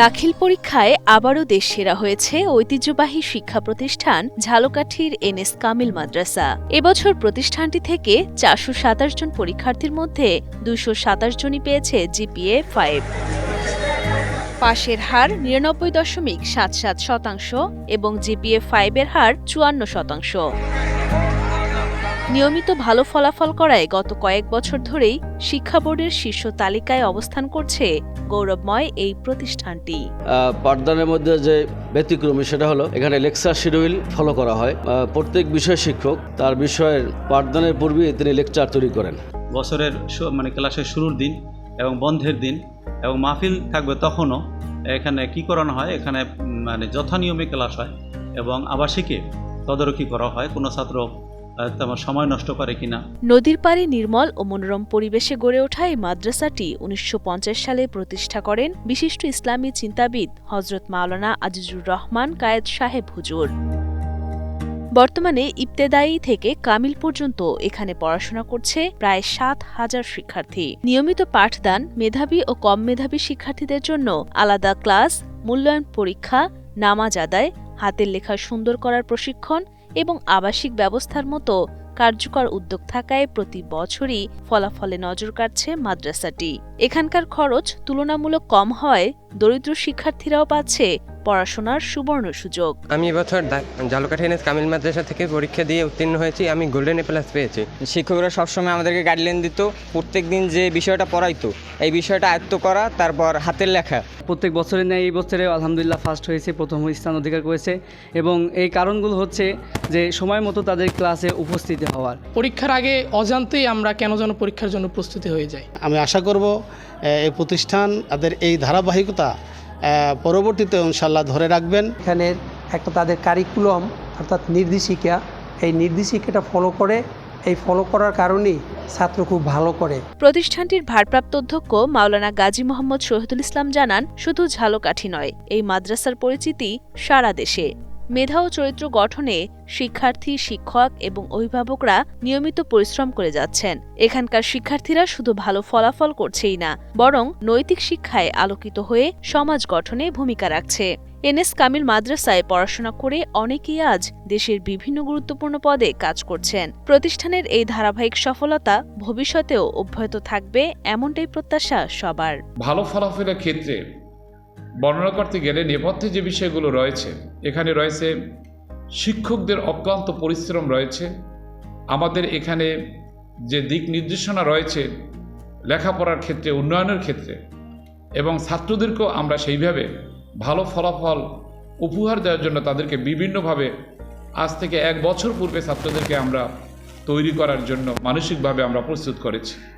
দাখিল পরীক্ষায় আবারও দেশ সেরা হয়েছে ঐতিহ্যবাহী শিক্ষা প্রতিষ্ঠান ঝালকাঠির এনএস কামিল মাদ্রাসা। এবছর প্রতিষ্ঠানটি থেকে চারশো সাতাশ জন পরীক্ষার্থীর মধ্যে দুশো সাতাশ জনই পেয়েছে জিপিএ ফাইভ। পাশের হার নিরানব্বই দশমিক সাত সাত শতাংশ এবং জিপিএ ফাইভের হার চুয়ান্ন শতাংশ। নিয়মিত ভালো ফলাফল করায় গত কয়েক বছর ধরেই শিক্ষা বোর্ডের শীর্ষ তালিকায় অবস্থান করছে গৌরবময় এই প্রতিষ্ঠানটি। পাঠদানের মধ্যে যে ব্যতিক্রমী সেটা হলো এখানে লেকচার শিডিউল ফলো করা হয়। প্রত্যেক বিষয় শিক্ষক তার বিষয়ের পাঠদানের পূর্বে তিনি লেকচার তৈরি করেন। বছরের মানে ক্লাসের শুরুর দিন এবং বন্ধের দিন এবং মাহফিল থাকবে তখনও এখানে কি করানো হয় এখানে মানে যথানিয়মে ক্লাস হয় এবং আবাসিকে তদারকি করা হয়। কোনো ছাত্র সময় নষ্ট করে কিনা? নদীর পাড়ে নির্মল ও মনোরম পরিবেশে গড়ে ওঠা এই মাদ্রাসাটি উনিশশো পঞ্চাশ সালে প্রতিষ্ঠা করেন বিশিষ্ট ইসলামী চিন্তাবিদ হজরত মাওলানা আজিজুর রহমান কায়েদ সাহেব হুজুর। বর্তমানে ইবতেদায়ী থেকে কামিল পর্যন্ত এখানে পড়াশোনা করছে প্রায় সাত হাজার শিক্ষার্থী। নিয়মিত পাঠদান মেধাবী ও কম মেধাবী শিক্ষার্থীদের জন্য আলাদা ক্লাস, মূল্যায়ন পরীক্ষা, নামাজ আদায়, হাতের লেখা সুন্দর করার প্রশিক্ষণ এবং আবাসিক ব্যবস্থার মতো কার্যকর উদ্যোগ থাকায় প্রতি বছরই ফলাফলে নজর কাটছে মাদ্রাসাটি। এখানকার খরচ তুলনামূলক কম হয়, দরিদ্র শিক্ষার্থীরাও পাচ্ছে পড়াশোনার সুবর্ণ সুযোগ। আমি এবছর দা- জালুকাঠি এনএস কামিল মাদ্রাসা থেকে পরীক্ষা দিয়ে উত্তীর্ণ হয়েছি আমি গোল্ডেন এ প্লাস পেয়েছি। শিক্ষকরা সবসময় আমাদেরকে গাইডলাইন দিত প্রত্যেক দিন যে বিষয়টা পড়াইতো এই বিষয়টা আয়ত্ত করা তারপর হাতের লেখা। প্রত্যেক বছরের ন্যায় এই বছরে আলহামদুলিল্লাহ ফার্স্ট হয়েছে প্রথম স্থান অধিকার করেছে এবং এই কারণগুলো হচ্ছে যে সময় মতো তাদের ক্লাসে উপস্থিতি হওয়ার। পরীক্ষার আগে অজান্তেই আমরা কেন যেন পরীক্ষার জন্য প্রস্তুতি হয়ে যাই। আমি আশা করব এই প্রতিষ্ঠান তাদের এই ধারাবাহিকতা পরবর্তীতে ইনশাল্লাহ ধরে রাখবেন। এখানে একটা তাদের কারিকুলম অর্থাৎ নির্দেশিকা এই নির্দেশিকাটা ফলো করে এই ফলো করার কারণেই ছাত্র খুব ভালো করে। প্রতিষ্ঠানটির ভারপ্রাপ্ত অধ্যক্ষ মাওলানা গাজী মোহাম্মদ শহীদুল ইসলাম জানান শুধু ঝালকাঠি নয় এই মাদ্রাসার পরিচিতি সারা দেশে। মেধা ও চরিত্র গঠনে শিক্ষার্থী, শিক্ষক এবং অভিভাবকরা নিয়মিত পরিশ্রম করে যাচ্ছেন। এখানকার শিক্ষার্থীরা শুধু ভালো ফলাফল করছেই না, বরং নৈতিক শিক্ষায় আলোকিত হয়ে সমাজ গঠনে ভূমিকা রাখছে। এনএস কামিল মাদ্রাসায় পড়াশোনা করে অনেকেই আজ দেশের বিভিন্ন গুরুত্বপূর্ণ পদে কাজ করছেন। প্রতিষ্ঠানের এই ধারাবাহিক সফলতা ভবিষ্যতেও অব্যাহত থাকবে এমনটাই প্রত্যাশা সবার। ভালো ফলাফলের ক্ষেত্রে বর্ণনা করতে গেলে নেপথ্যে যে বিষয়গুলো রয়েছে এখানে রয়েছে শিক্ষকদের অক্লান্ত পরিশ্রম রয়েছে। আমাদের এখানে যে দিক নির্দেশনা রয়েছে লেখাপড়ার ক্ষেত্রে, উন্নয়নের ক্ষেত্রে এবং ছাত্রদেরকেও আমরা সেইভাবে ভালো ফলাফল উপহার দেওয়ার জন্য তাদেরকে বিভিন্নভাবে আজ থেকে এক বছর পূর্বে ছাত্রদেরকে আমরা তৈরি করার জন্য মানসিকভাবে আমরা প্রস্তুত করেছি।